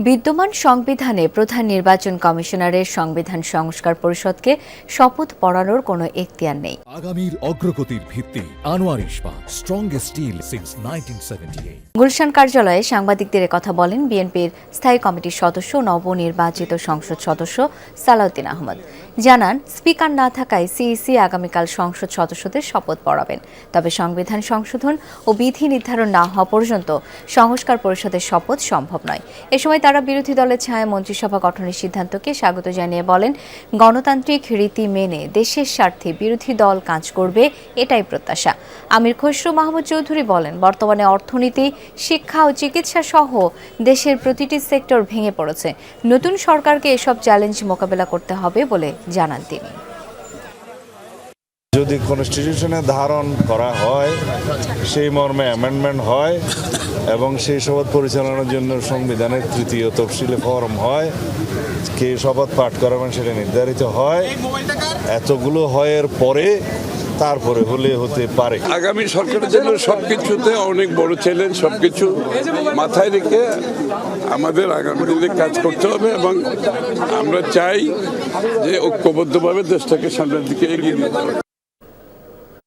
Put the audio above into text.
বিদ্যমান সংবিধানে প্রধান নির্বাচন কমিশনারের সংবিধান সংস্কার পরিষদকে শপথ পড়ানোর কোনো এখতিয়ার নেই। আগামীর অগ্রগতির ভিত্তি আনোয়ার ইস্পাত স্ট্রংগেস্ট স্টিল সিন্স গুলশান কার্যালয়ে সাংবাদিকদের কথা বলেন বিএনপির স্থায়ী কমিটির সদস্য নবনির্বাচিত সংসদ সদস্য সালাউদ্দিন আহমদ। জানান স্পিকার না থাকায় সিইসি আগামীকাল সংসদ সদস্যদের শপথ পড়াবেন। তবে সংবিধান সংশোধন ও বিধি নির্ধারণ না হওয়া পর্যন্ত সংস্কার পরিষদের শপথ সম্ভব নয়। এ সময় তারা বিরোধী দলের ছায়া মন্ত্রিসভা গঠনের সিদ্ধান্তকে স্বাগত জানিয়ে বলেন, গণতান্ত্রিক রীতি মেনে দেশের স্বার্থে বিরোধী দল কাজ করবে এটাই প্রত্যাশা। আমির খসরু, মাহমুদ চৌধুরী বলেন, বর্তমানে অর্থনীতি, শিক্ষা ও চিকিৎসা সহ দেশের প্রতিটি সেক্টর ভেঙে পড়েছে। নতুন সরকারকে এসব চ্যালেঞ্জ মোকাবেলা করতে হবে বলে জানান তিনি। যদি কনস্টিটিউশনে ধারণ করা হয়, সেই মর্মে অ্যামেন্ডমেন্ট হয় এবং সেই শপথ পরিচালনার জন্য সংবিধানের তৃতীয় তফসিলে ফর্ম হয়, কে শপথ পাঠ করাবেন সেটা নির্ধারিত হয়। এতগুলো হয়ের পরে তারপরে হলে হতে পারে। আগামী সরকারের জন্য সবকিছুতে অনেক বড় চ্যালেঞ্জ সবকিছু মাথায় রেখে আমাদের আগামী দিনে কাজ করতে হবে এবং আমরা চাই যে ঐক্যবদ্ধভাবে দেশটাকে সামনের দিকে এগিয়ে নিতে হবে।